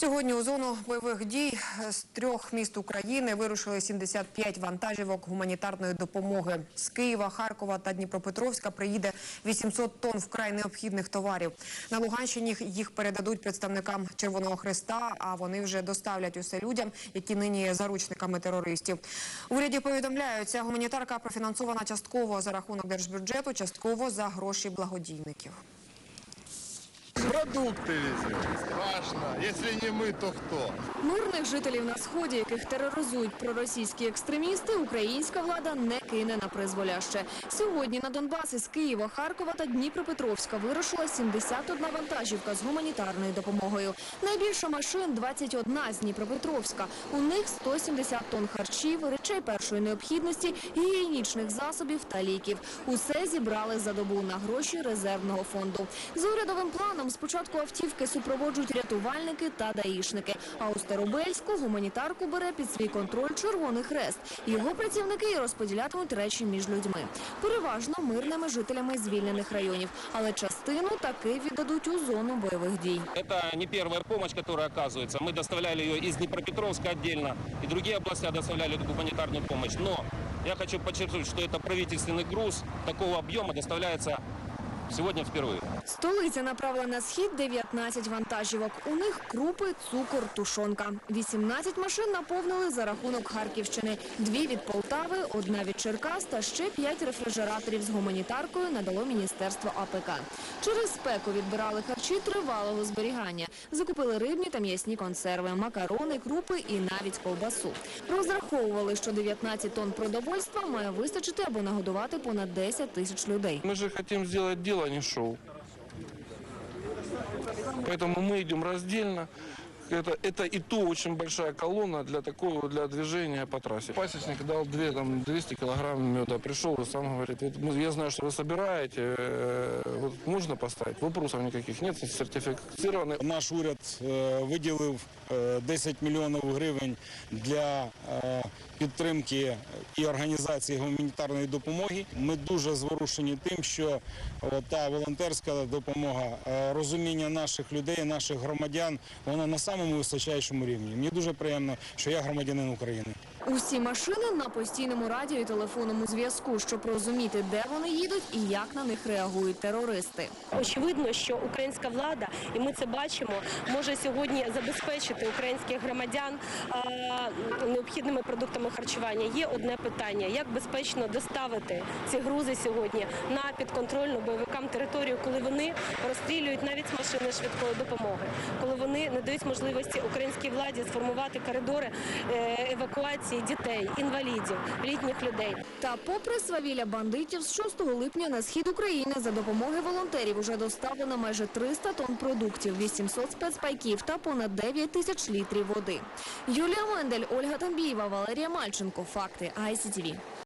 Сьогодні у зону бойових дій з трьох міст України вирушили 75 вантажівок гуманітарної допомоги. З Києва, Харкова та Дніпропетровська приїде 800 тонн вкрай необхідних товарів. На Луганщині їх передадуть представникам Червоного Христа, а вони вже доставлять усе людям, які нині є заручниками терористів. Уряді повідомляють, ця гуманітарка профінансована частково за рахунок держбюджету, частково за гроші благодійників. Продукты везем. Страшно. Если не мы, то кто? Мирних жителів на сході, яких тероризують проросійські екстремісти, українська влада не кине на призволяще. Сьогодні на Донбас із Києва, Харкова та Дніпропетровська вирушила 71 вантажівка з гуманітарною допомогою. Найбільше машин 21 з Дніпропетровська. У них 170 тонн харчів, речей першої необхідності, гігієнічних засобів та ліків. Усе зібрали за добу на гроші резервного фонду. За урядовим планом спочатку автівки супроводжують рятувальники та даїшники. А у Старобельську гуманітарку бере під свій контроль Червоний Хрест. Його працівники і розподілятимуть речі між людьми. Переважно мирними жителями звільнених районів, але частину таки віддадуть у зону бойових дій. Это не первая помощь, которая оказывается. Мы доставляли ее из Днепропетровска отдельно, и другие области доставляли эту гуманитарную помощь. Но я хочу подчеркнуть, что это правительственный груз такого объема доставляется сегодня впервые. Столиця направила на схід 19 вантажівок. У них крупи, цукор, тушонка. 18 машин наповнили за рахунок Харківщини. Дві від Полтави, одна від Черкас та ще п'ять рефрижераторів з гуманітаркою надало Міністерство АПК. Через спеку відбирали харчі тривалого зберігання. Закупили рибні та м'ясні консерви, макарони, крупи і навіть ковбасу. Розраховували, що 19 тонн продовольства має вистачити, аби нагодувати понад 10 тисяч людей. Мы же хотим сделать дело, а не шоу. Поэтому мы идем раздельно. Это, это и то очень большая колонна для такого для движения по трассе. Пасечник дал две, там, 200 килограмм меда. Пришел и сам говорит, вот мы- я знаю, что вы собираете, э, вот можно поставить? Вопросов никаких нет, сертифицированы. Наш уряд е, виділив е, 10 мільйонів гривень для е, підтримки і організації гуманітарної допомоги. Ми дуже зворушені тим, що е, та волонтерська допомога, е, розуміння наших людей, наших громадян, вона на самому височайшому рівні. Мені дуже приємно, що я громадянин України. Усі машини на постійному радіо і телефонному зв'язку, щоб розуміти, де вони їдуть і як на них реагують терористи. Очевидно, що українська влада, і ми це бачимо, може сьогодні забезпечити українських громадян необхідними продуктами харчування. Є одне питання: як безпечно доставити ці грузи сьогодні на підконтрольну бойовикам територію, коли вони розстрілюють навіть машини швидкої допомоги, коли вони не дають можливості українській владі сформувати коридори е, евакуації дітей, інвалідів, літніх людей. Та попри свавілля бандитів, з 6 липня на схід України за допомоги волонтерів уже доставлено майже 300 тонн продуктів, 800 спецпайків та понад 9 тисяч літрів води. Юлія Мендель, Ольга Тамбієва, Валерія Мальченко. Факти ICTV.